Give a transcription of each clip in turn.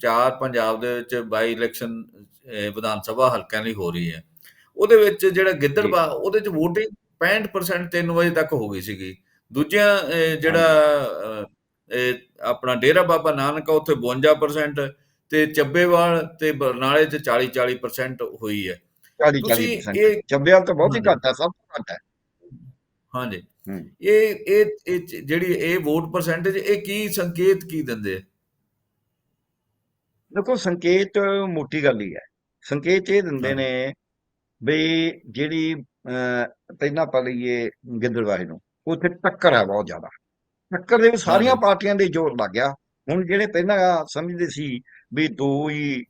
ਚਾਰ ਪੰਜਾਬ ਦੇ ਵਿੱਚ ਬਾਈ ਇਲੈਕਸ਼ਨ ਵਿਧਾਨ ਸਭਾ ਹਲਕਿਆਂ ਲਈ ਹੋ ਰਹੀ ਹੈ। ਉਹਦੇ ਵਿੱਚ ਜਿਹੜਾ ਗਿੱਦੜਵਾ ਉਹਦੇ ਚ VOTING 65% 3 ਵਜੇ ਤੱਕ ਹੋ ਗਈ ਸੀਗੀ। ਦੂਜਿਆਂ ਜਿਹੜਾ ਆਪਣਾ ਡੇਰਾ ਬਾਬਾ ਨਾਨਕ ਉੱਥੇ 52% ਤੇ ਚੱਬੇਵਾਲ ਤੇ ਬਰਨਾਲੇ ਚ 40 40% ਹੋਈ ਹੈ। 40 ਤੁਸੀਂ 40% ਇਹ ਚੱਬਿਆਲ ਤਾਂ ਬਹੁਤ ਹੀ। ਘੱਟ ਹੈ ਸਭ ਤੋਂ ਘੱਟ ਹੈ ਹਾਂਜੀ। ਇਹ ਇਹ ਜਿਹੜੀ ਇਹ ਵੋਟ ਪਰਸੈਂਟੇਜ ਇਹ ਕੀ ਸੰਕੇਤ ਕੀ ਦਿੰਦੇ ਆ? ਦੇਖੋ ਸੰਕੇਤ ਮੋਟੀ ਗੱਲ ਹੀ ਹੈ ਸੰਕੇਤ ਇਹ ਦਿੰਦੇ। ਨੇ ਵੀ ਜਿਹੜੀ ਪਹਿਲਾਂ ਆਪਾਂ ਲਈਏ ਗਿੱਦੜਵਾਹੇ ਨੂੰ ਉੱਥੇ ਟੱਕਰ ਹੈ ਬਹੁਤ ਜ਼ਿਆਦਾ ਟੱਕਰ ਦੇ ਵਿੱਚ ਸਾਰੀਆਂ। ਪਾਰਟੀਆਂ ਦੇ ਜ਼ੋਰ ਲੱਗ ਗਿਆ ਹੁਣ ਜਿਹੜੇ ਪਹਿਲਾਂ ਸਮਝਦੇ ਸੀ ਵੀ ਦੋ ਹੀ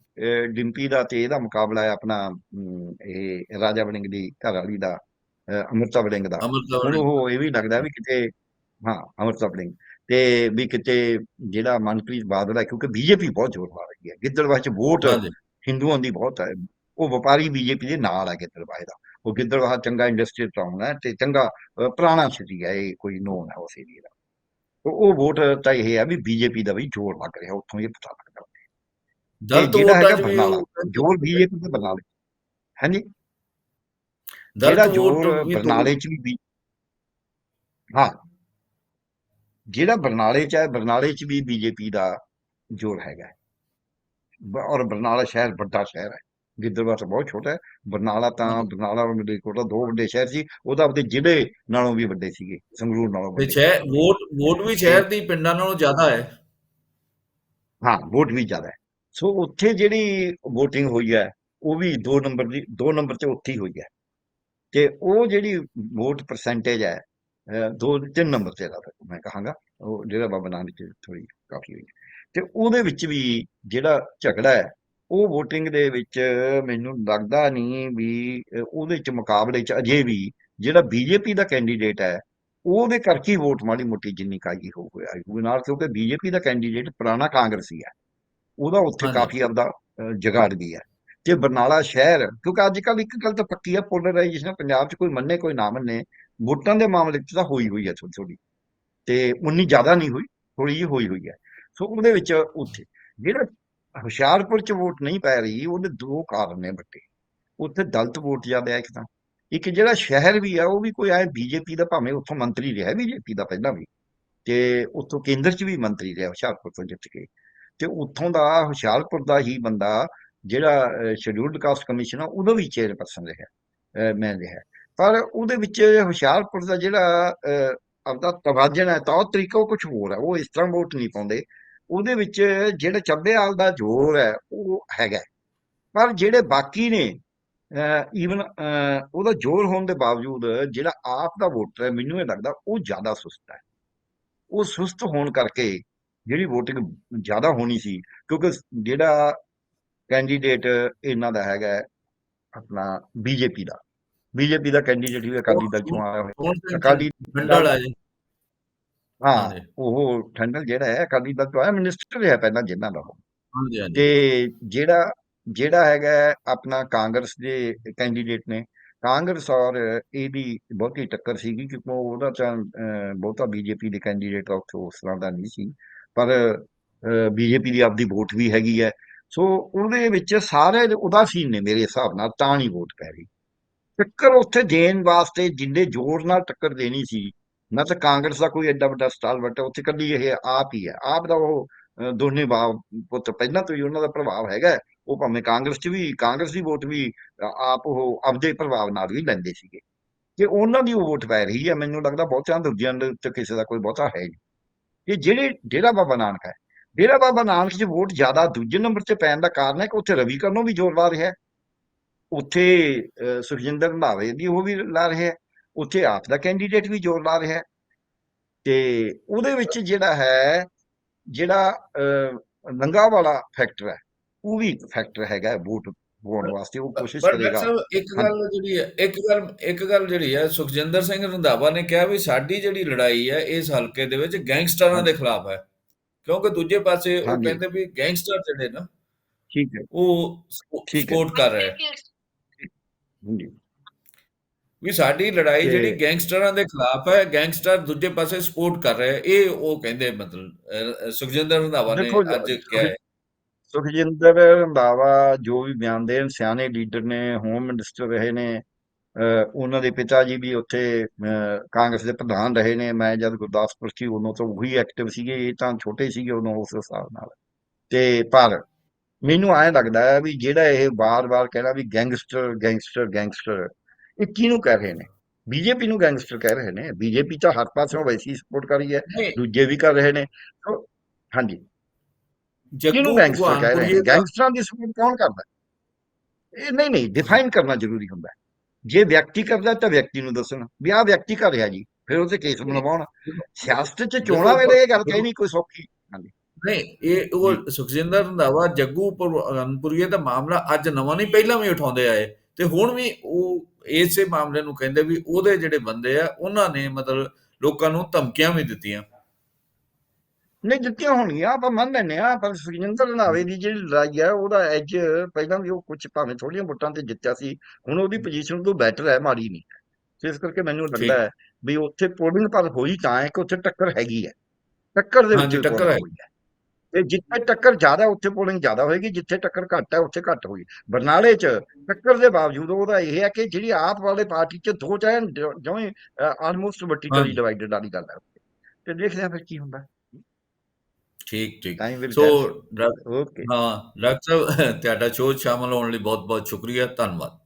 ਡਿੰਪੀ ਦਾ ਤੇ ਇਹਦਾ ਮੁਕਾਬਲਾ ਹੈ ਆਪਣਾ ਇਹ ਰਾਜਾ ਵੜਿੰਗ ਦੀ ਘਰ ਵਾਲੀ ਦਾ ਅੰਮ੍ਰਿਤਾ ਵੜਿੰਗ ਦਾ ਹੁਣ। ਉਹ ਇਹ ਵੀ ਲੱਗਦਾ ਵੀ ਕਿਤੇ ਹਾਂ ਅੰਮ੍ਰਿਤਾ ਵੜਿੰਗ ਤੇ ਵੀ ਕਿਤੇ ਜਿਹੜਾ ਮਨਪ੍ਰੀਤ ਬਾਦਲ ਹੈ ਕਿਉਂਕਿ ਬੀਜੇਪੀ ਬਹੁਤ ਜ਼ੋਰ ਪਾ ਰਹੀ ਹੈ ਗਿੱਦੜਬਾਹ ਚ ਵੋਟ ਹਿੰਦੂਆਂ ਦੀ ਬਹੁਤ ਹੈ। ਉਹ ਵਪਾਰੀ ਬੀਜੇਪੀ ਦੇ ਨਾਲ ਹੈ ਗਿੱਦੜਬਾਹ ਦਾ। ਉਹ ਗਿੱਦੜਬਾਹ ਚੰਗਾ ਇੰਡਸਟਰੀਅਲ ਟਾਊਨ ਹੈ ਤੇ ਚੰਗਾ ਪੁਰਾਣਾ ਸਿਟੀ ਹੈ ਇਹ ਕੋਈ ਨੋਨ ਹੈ ਉਸ ਏਰੀਆ ਦਾ। ਉਹ ਵੋਟ ਤਾਂ ਇਹ ਹੈ ਵੀ ਬੀਜੇਪੀ ਦਾ ਵੀ ਜ਼ੋਰ ਲੱਗ ਰਿਹਾ ਉੱਥੋਂ ਇਹ ਪਤਾ ਲੱਗਦਾ ਦਲਤ ਜਿਹੜਾ ਵੋਟਾਂ ਜ਼ੋਰ ਬੀਜੇਪੀ ਦੇ ਬਰਨਾਲੇ ਹਾਂਜੀ? ਦਲਤ ਜਿਹੜਾ ਵੋਟ ਬਰਨਾਲੇ ਚ ਵੀ ਹਾਂ। ਜਿਹੜਾ ਬਰਨਾਲੇ ਚ ਹੈ ਬਰਨਾਲੇ ਚ ਵੀ ਬੀਜੇਪੀ ਦਾ ਜ਼ੋਰ ਹੈਗਾ ਔਰ ਬਰਨਾਲਾ ਸ਼ਹਿਰ ਵੱਡਾ ਸ਼ਹਿਰ ਹੈ। ਗਿੱਦੜਬਾਹਾ ਤਾਂ ਬਹੁਤ ਛੋਟਾ ਹੈ। ਬਰਨਾਲਾ ਤਾਂ। ਬਰਨਾਲਾ ਔਰ ਮਲੇਰਕੋਟਲਾ ਦੋ ਵੱਡੇ ਸ਼ਹਿਰ ਸੀ। ਉਹਦਾ ਆਪਦੇ ਜ਼ਿਲ੍ਹੇ ਨਾਲੋਂ ਵੀ ਵੱਡੇ ਸੀਗੇ ਸੰਗਰੂਰ ਨਾਲੋਂ ਵੱਡੇ। ਸ਼ਹਿਰ ਵੋਟ ਵੋਟ ਵੀ ਸ਼ਹਿਰ ਦੀ ਪਿੰਡਾਂ ਨਾਲੋਂ ਜ਼ਿਆਦਾ ਹੈ। ਹਾਂ ਵੋਟ ਵੀ ਜ਼ਿਆਦਾ ਹੈ। ਸੋ ਉੱਥੇ ਜਿਹੜੀ VOTING ਹੋਈ ਹੈ ਉਹ ਵੀ 2 ਨੰਬਰ ਦੀ 2 ਨੰਬਰ ਤੇ ਉੱਥੇ ਹੀ ਹੋਈ ਹੈ। ਤੇ ਉਹ ਜਿਹੜੀ ਵੋਟ ਪਰਸੈਂਟੇਜ ਹੈ ਦੋ ਤਿੰਨ ਨੰਬਰ ਤੇ ਦਾ ਮੈਂ ਕਹਾਂਗਾ ਉਹ ਜਿਹੜਾ ਬਾਬਾ ਨਾਨਕ ਦੀ ਥੋੜੀ ਕਾਫੀ ਹੋਈ ਤੇ ਉਹਦੇ ਵਿੱਚ ਵੀ ਜਿਹੜਾ ਝਗੜਾ ਹੈ ਉਹ VOTING ਦੇ ਵਿੱਚ ਮੈਨੂੰ ਲੱਗਦਾ ਨਹੀਂ ਵੀ ਉਹਦੇ ਚ ਮੁਕਾਬਲੇ ਚ ਅਜੇ ਵੀ ਜਿਹੜਾ ਬੀਜੇਪੀ ਦਾ ਕੈਂਡੀਡੇਟ ਹੈ ਉਹਦੇ ਕਰਕੇ ਵੋਟ ਮਾੜੀ ਮੋਟੀ ਜਿੰਨੀ ਕਾਈ ਹੋ ਹੋਇਆ ਹੋਊਗੀ ਨਾਲ ਕਿਉਂਕਿ ਬੀਜੇਪੀ ਦਾ ਕੈਂਡੀਡੇਟ ਪੁਰਾਣਾ ਕਾਂਗਰਸੀ ਹੈ ਉਹਦਾ ਉੱਥੇ ਕਾਫੀ ਆਪਦਾ ਅਹ, ਜੁਗਾੜ ਹੈ ਤੇ ਬਰਨਾਲਾ ਸ਼ਹਿਰ ਕਿਉਂਕਿ ਅੱਜ ਕੱਲ ਇੱਕ ਗੱਲ ਤਾਂ ਪੱਕੀ ਹੈ ਪੋਲਰਾਈਜੇਸ਼ਨ ਪੰਜਾਬ 'ਚ ਕੋਈ ਮੰਨੇ ਕੋਈ ਨਾ ਮੰਨੇ ਵੋਟਾਂ ਦੇ ਮਾਮਲੇ 'ਚ ਤਾਂ ਹੋਈ ਹੋਈ ਹੈ ਥੋੜੀ ਥੋੜੀ ਤੇ ਉਨੀ ਜ਼ਿਆਦਾ ਨਹੀਂ ਹੋਈ ਥੋੜੀ ਜਿਹੀ ਹੋਈ ਹੋਈ ਹੈ। ਸੋ ਉਹਦੇ ਵਿੱਚ ਉੱਥੇ ਜਿਹੜਾ ਹੁਸ਼ਿਆਰਪੁਰ 'ਚ ਵੋਟ ਨਹੀਂ ਪੈ ਰਹੀ, ਉਹਦੇ ਦੋ ਕਾਰਨ ਨੇ ਵੱਡੇ। ਉੱਥੇ ਦਲਤ ਵੋਟ ਜ਼ਿਆਦਾ ਹੈ ਇੱਕ ਤਾਂ। ਇੱਕ ਜਿਹੜਾ ਸ਼ਹਿਰ ਵੀ ਆ, ਉਹ ਵੀ ਕੋਈ ਐ ਬੀਜੇਪੀ ਦਾ ਭਾਵੇਂ ਉੱਥੋਂ ਮੰਤਰੀ ਰਿਹਾ ਬੀਜੇਪੀ ਦਾ ਪਹਿਲਾਂ ਵੀ, ਤੇ ਉੱਥੋਂ ਕੇਂਦਰ 'ਚ ਵੀ ਮੰਤਰੀ ਰਿਹਾ ਹੁਸ਼ਿਆਰਪੁਰ ਤੋਂ ਜਿੱਤ ਕੇ। ਤੇ ਉੱਥੋਂ ਦਾ ਹੁਸ਼ਿਆਰਪੁਰ ਦਾ ਹੀ ਬੰਦਾ ਜਿਹੜਾ ਸ਼ਡਿਊਲਡ ਕਾਸਟ ਕਮਿਸ਼ਨ ਆ, ਉਹਦਾ ਵੀ ਚੇਅਰਪਰਸਨ ਰਿਹਾ ਮੈਂ ਰਿਹਾ। ਪਰ ਉਹਦੇ ਵਿੱਚ ਹੁਸ਼ਿਆਰਪੁਰ ਦਾ ਜਿਹੜਾ ਆਪਦਾ ਤਵਾਜਨ ਹੈ ਤਾਂ ਉਹ ਤਰੀਕਾ ਉਹ ਕੁਝ ਹੋਰ ਹੈ ਉਹ ਇਸ ਤਰ੍ਹਾਂ ਵੋਟ ਨਹੀਂ ਪਾਉਂਦੇ। ਉਹਦੇ ਵਿੱਚ ਜਿਹੜਾ ਚੱਬੇਆਲ ਦਾ ਜ਼ੋਰ ਹੈ ਉਹ ਹੈਗਾ ਪਰ ਜਿਹੜੇ ਬਾਕੀ ਨੇ ਈਵਨ ਉਹਦਾ ਜ਼ੋਰ ਹੋਣ ਦੇ ਬਾਵਜੂਦ ਜਿਹੜਾ ਆਪ ਦਾ ਵੋਟਰ ਹੈ ਮੈਨੂੰ ਇਹ ਲੱਗਦਾ ਉਹ ਜ਼ਿਆਦਾ ਸੁਸਤ ਹੈ। ਉਹ ਸੁਸਤ ਹੋਣ ਕਰਕੇ ਜਿਹੜੀ ਵੋਟਿੰਗ ਜ਼ਿਆਦਾ ਹੋਣੀ ਸੀ ਕਿਉਂਕਿ ਜਿਹੜਾ ਕੈਂਡੀਡੇਟ ਇਹਨਾਂ ਦਾ ਹੈਗਾ ਹੈ, ਆਪਣਾ ਬੀਜੇਪੀ ਦਾ। ਬੀਜੇਪੀ ਦਾ ਕੈਂਡੀਡੇਟ ਵੀ ਅਕਾਲੀ ਦਲ ਚੋਂ ਆਇਆ ਹੋਇਆ। ਅਕਾਲੀ ਮੰਡਲ ਆ ਜੀ। ਹਾਂ ਉਹ ਠੰਡਲ ਜਿਹੜਾ ਹੈ ਅਕਾਲੀ ਦਲ ਤੋਂ ਆਇਆ ਮਿਨਿਸਟਰ ਰਿਹਾ ਪਹਿਲਾਂ ਜਿੰਨਾ ਦਾ ਤੇ ਜਿਹੜਾ ਜਿਹੜਾ ਹੈਗਾ ਆਪਣਾ ਕਾਂਗਰਸ ਦੇ ਕੈਂਡੀਡੇਟ ਨੇ। ਕਾਂਗਰਸ ਔਰ ਇਹਦੀ ਬਹੁਤੀ ਟੱਕਰ ਸੀਗੀ ਕਿਉਂਕਿ ਉਹਦਾ ਤਾਂ ਬਹੁਤਾ ਬੀਜੇਪੀ ਦੇ ਕੈਂਡੀਡੇਟ ਉੱਥੇ ਉਸ ਤਰ੍ਹਾਂ ਦਾ ਨਹੀਂ ਸੀ। ਪਰ ਬੀਜੇਪੀ ਦੀ ਆਪਦੀ ਵੋਟ ਵੀ ਹੈਗੀ ਹੈ। ਸੋ ਉਹਦੇ ਵਿੱਚ ਸਾਰੇ ਉਦਾਸੀਨ ਨੇ ਮੇਰੇ ਹਿਸਾਬ ਨਾਲ ਤਾਂ ਨਹੀਂ ਵੋਟ ਪੈ ਰਹੀ ਟੱਕਰ ਉੱਥੇ ਦੇਣ ਵਾਸਤੇ ਜਿੰਨੇ ਜ਼ੋਰ ਨਾਲ ਟੱਕਰ ਦੇਣੀ ਸੀ ਨਾ ਤਾਂ ਕਾਂਗਰਸ ਦਾ ਕੋਈ ਐਡਾ ਵੱਡਾ ਸਟਾਲਵਰਟ ਹੈ ਉੱਥੇ ਕੱਲੀ ਇਹ ਆਪ ਹੀ ਹੈ। ਆਪ ਦਾ ਉਹ ਅਹ, ਦੋਨੇ ਬਾਪ ਪੁੱਤ ਪਹਿਲਾਂ ਤੋਂ ਹੀ ਉਹਨਾਂ ਦਾ ਪ੍ਰਭਾਵ ਹੈਗਾ। ਉਹ ਭਾਵੇਂ ਕਾਂਗਰਸ 'ਚ ਵੀ ਕਾਂਗਰਸ ਦੀ ਵੋਟ ਵੀ ਆਪ ਉਹ ਆਪਦੇ ਪ੍ਰਭਾਵ ਨਾਲ ਵੀ ਲੈਂਦੇ ਸੀਗੇ। ਤੇ ਉਹਨਾਂ ਦੀ ਉਹ ਵੋਟ ਪੈ ਰਹੀ ਹੈ ਮੈਨੂੰ ਲੱਗਦਾ ਬਹੁਤਿਆਂ ਦੂਜਿਆਂ ਦੇ ਉੱਤੇ ਕਿਸੇ ਦਾ ਕੋਈ ਬਹੁਤਾ ਹੈ ਨਹੀਂ। ਇਹ ਜਿਹੜੇ ਡੇਰਾ ਬਾਬਾ ਨਾਨਕ ਹੈ। ਡੇਰਾ ਬਾਬਾ ਨਾਨਕ 'ਚ ਵੋਟ ਜ਼ਿਆਦਾ ਦੂਜੇ ਨੰਬਰ 'ਤੇ ਪੈਣ ਦਾ ਕਾਰਨ ਹੈ ਕਿ ਉੱਥੇ ਰਵੀ ਕਰਨੋਂ ਵੀ ਜ਼ੋਰ ਲਾ ਰਿਹਾ। ਹੈ ਉੱਥੇ ਸੁਖਜਿੰਦਰ ਰੰਧਾਵੇ ਦੀ ਉਹ ਵੀ ਲਾ ਰਿਹਾ ਹੈ ਉੱਥੇ ਆਪ ਦਾ ਕੈਂਡੀਡੇਟ ਵੀ ਜ਼ੋਰ ਲਾ ਰਿਹਾ ਤੇ ਉਹਦੇ ਵਿੱਚ ਜਿਹੜਾ ਹੈ ਜਿਹੜਾ ਲੰਗਾ ਵਾਲਾ ਫੈਕਟਰ ਹੈ ਉਹ ਵੀ ਫੈਕਟਰ ਹੈਗਾ ਵੋਟ ਪਾਉਣ ਵਾਸਤੇ ਉਹ ਕੋਸ਼ਿਸ਼ ਕਰੇਗਾ। ਇੱਕ ਗੱਲ ਜਿਹੜੀ ਹੈ ਇੱਕ ਗੱਲ ਇੱਕ ਗੱਲ ਜਿਹੜੀ ਹੈ ਸੁਖਜਿੰਦਰ ਸਿੰਘ ਰੰਧਾਵਾ ਨੇ ਕਿਹਾ ਵੀ ਸਾਡੀ ਜਿਹੜੀ ਲੜਾਈ ਹੈ ਇਸ ਹਲਕੇ ਦੇ ਵਿੱਚ ਗੈਂਗਸਟਰਾਂ ਦੇ ਖਿਲਾਫ ਹੈ। ਕਿਉਂਕਿ ਦੂਜੇ ਪਾਸੇ ਉਹ। ਕਹਿੰਦੇ ਵੀ ਗੈਂਗਸਟਰ ਜਿਹੜੇ ਨਾ ਠੀਕ ਹੈ। ਉਹ। ਸਪੋਰਟ ਕਰ ਰਹੇ ਹੈ। ਹਾਂਜੀ। ਵੀ ਸਾਡੀ ਲੜਾਈ ਜਿਹੜੀ ਗੈਂਗਸਟਰਾਂ ਦੇ ਖਿਲਾਫ ਹੈ ਗੈਂਗਸਟਰ ਦੂਜੇ ਪਾਸੇ ਸਪੋਰਟ ਕਰ ਰਹੇ ਇਹ ਉਹ ਕਹਿੰਦੇ ਮਤਲਬ ਸੁਖਜਿੰਦਰ ਰੰਧਾਵਾ ਨੇ ਅੱਜ ਕਿਹਾ ਹੈ। ਸੁਖਜਿੰਦਰ ਰੰਧਾਵਾ ਜੋ ਵੀ ਬਿਆਨ ਦੇਣ ਸਿਆਣੇ ਲੀਡਰ ਨੇ ਹੋਮ ਮਿਨਿਸਟਰ ਰਹੇ ਨੇ ਉਹਨਾਂ ਦੇ ਪਿਤਾ ਜੀ ਵੀ ਉੱਥੇ ਕਾਂਗਰਸ ਦੇ ਪ੍ਰਧਾਨ ਰਹੇ ਨੇ ਮੈਂ ਜਦ ਗੁਰਦਾਸਪੁਰ ਸੀ ਉਦੋਂ ਤੋਂ ਉਹੀ ਐਕਟਿਵ ਸੀਗੇ ਇਹ ਤਾਂ ਛੋਟੇ ਸੀਗੇ ਉਦੋਂ ਉਸ ਹਿਸਾਬ ਨਾਲ। ਤੇ ਪਰ ਮੈਨੂੰ ਐਂ ਲੱਗਦਾ ਹੈ ਵੀ ਜਿਹੜਾ ਇਹ ਵਾਰ-ਵਾਰ ਕਹਿਣਾ ਵੀ ਗੈਂਗਸਟਰ ਗੈਂਗਸਟਰ ਗੈਂਗਸਟਰ ਇਹ ਕਿਹਨੂੰ ਕਹਿ ਰਹੇ ਨੇ? ਬੀਜੇਪੀ ਨੂੰ ਗੈਂਗਸਟਰ ਕਹਿ ਰਹੇ ਨੇ। ਬੀਜੇਪੀ ਤਾਂ ਹਰ ਪਾਸਿਓਂ ਵੈਸੀ ਸਪੋਰਟ ਕਰ ਰਹੀ ਹੈ ਦੂਜੇ ਵੀ ਕਰ ਰਹੇ ਨੇ। ਹਾਂਜੀ। ਕਿਹਨੂੰ ਗੈਂਗਸਟਰ ਕਹਿ ਰਹੇ ਨੇ? ਗੈਂਗਸਟਰਾਂ ਦੀ ਸਪੋਰਟ ਕੌਣ ਕਰਦਾ? ਇਹ ਨਹੀਂ ਨਹੀਂ ਡਿਫਾਈਨ ਕਰਨਾ ਜ਼ਰੂਰੀ ਹੁੰਦਾ ਜੇ ਵਿਅਕਤੀ ਕਰਦਾ ਤਾਂ ਵਿਅਕਤੀ ਨੂੰ ਦੱਸਣ ਵੀ ਆਹ ਵਿਅਕਤੀ ਕਰ ਰਿਹਾ ਜੀ। ਫਿਰ ਉਹਤੇ ਕੇਸ ਬਣਵਾਉਣ। ਸਿਆਸਤ 'ਚ ਚੋਣਾਂ ਵੇਲੇ ਇਹ ਗੱਲ ਕਹਿਣੀ ਕੋਈ ਸੌਖੀ ਨਹੀਂ ਇਹ ਉਹ ਸੁਖਜਿੰਦਰ ਰੰਧਾਵਾ ਜੱਗੂ ਭਗਵਾਨਪੁਰੀਏ ਦਾ ਮਾਮਲਾ ਅੱਜ ਨਵਾਂ ਨਹੀਂ ਪਹਿਲਾਂ ਵੀ ਉਠਾਉਂਦੇ ਆਏ। ਤੇ ਹੁਣ ਵੀ ਉਹ ਇਸੇ ਮਾਮਲੇ ਨੂੰ ਕਹਿੰਦੇ ਵੀ ਉਹਦੇ ਜਿਹੜੇ ਬੰਦੇ ਆ ਉਹਨਾਂ ਨੇ ਮਤਲਬ ਲੋਕਾਂ ਨੂੰ ਧਮਕੀਆਂ ਵੀ ਦਿੱਤੀਆਂ। ਨਹੀਂ ਦਿੱਤੀਆਂ ਹੋਣਗੀਆਂ ਆਪਾਂ ਮੰਨ ਲੈਂਦੇ ਆ ਪਰ ਸੁਖਜਿੰਦਰ ਰੰਧਾਵੇ ਦੀ ਜਿਹੜੀ ਲੜਾਈ ਹੈ ਉਹਦਾ ਐਜ ਪਹਿਲਾਂ ਵੀ ਉਹ ਕੁਝ ਭਾਵੇਂ ਥੋੜੀਆਂ ਵੋਟਾਂ ਤੇ ਜਿੱਤਿਆ ਸੀ ਹੁਣ ਉਹਦੀ ਪੋਜੀਸ਼ਨ ਤੋਂ ਬੈਟਰ ਹੈ ਮਾੜੀ ਨਹੀਂ। ਤੇ ਇਸ ਕਰਕੇ ਮੈਨੂੰ ਲੱਗਦਾ ਹੈ ਵੀ ਉੱਥੇ ਪੋਲਿੰਗ ਪਰ ਹੋਈ ਤਾਂ ਹੈ ਕਿ ਉੱਥੇ ਟੱਕਰ ਹੈਗੀ ਹੈ। ਟੱਕਰ ਦੇ ਵਿੱਚ ਹਾਂਜੀ, ਟੱਕਰ ਹੈ। ਹੋਈ ਹੈ। ਤੇ ਜਿੱਥੇ ਟੱਕਰ ਜ਼ਿਆਦਾ ਉੱਥੇ ਪੋਲਿੰਗ ਜ਼ਿਆਦਾ ਹੋਏਗੀ ਜਿੱਥੇ ਟੱਕਰ ਘੱਟ ਹੈ ਉੱਥੇ ਘੱਟ ਹੋਈ ਬਰਨਾਲੇ 'ਚ ਟੱਕਰ ਦੇ ਬਾਵਜੂਦ ਉਹਦਾ ਇਹ ਹੈ ਕਿ ਜਿਹੜੀ ਆਪ ਵਾਲੇ ਪਾਰਟੀ 'ਚ ਦੋ ਚਾਹੇ ਜਿਵੇਂ ਆਲਮੋਸਟ ਵਰਟੀਕਲੀ। ਡਿਵਾਈਡਡ ਵਾਲੀ ਗੱਲ ਹੈ। ਤੇ ਦੇਖਦੇ ਆ ਫਿਰ ਕੀ ਹੁੰਦਾ। ਠੀਕ ਠੀਕ। ਸੋ ਹਾਂ ਡਾਕਟਰ ਸਾਹਿਬ ਤੁਹਾਡਾ ਸ਼ੋਅ ਸ਼ਾਮਲ ਹੋਣ ਲਈ ਬਹੁਤ ਬਹੁਤ ਸ਼ੁਕਰੀਆ। ਧੰਨਵਾਦ।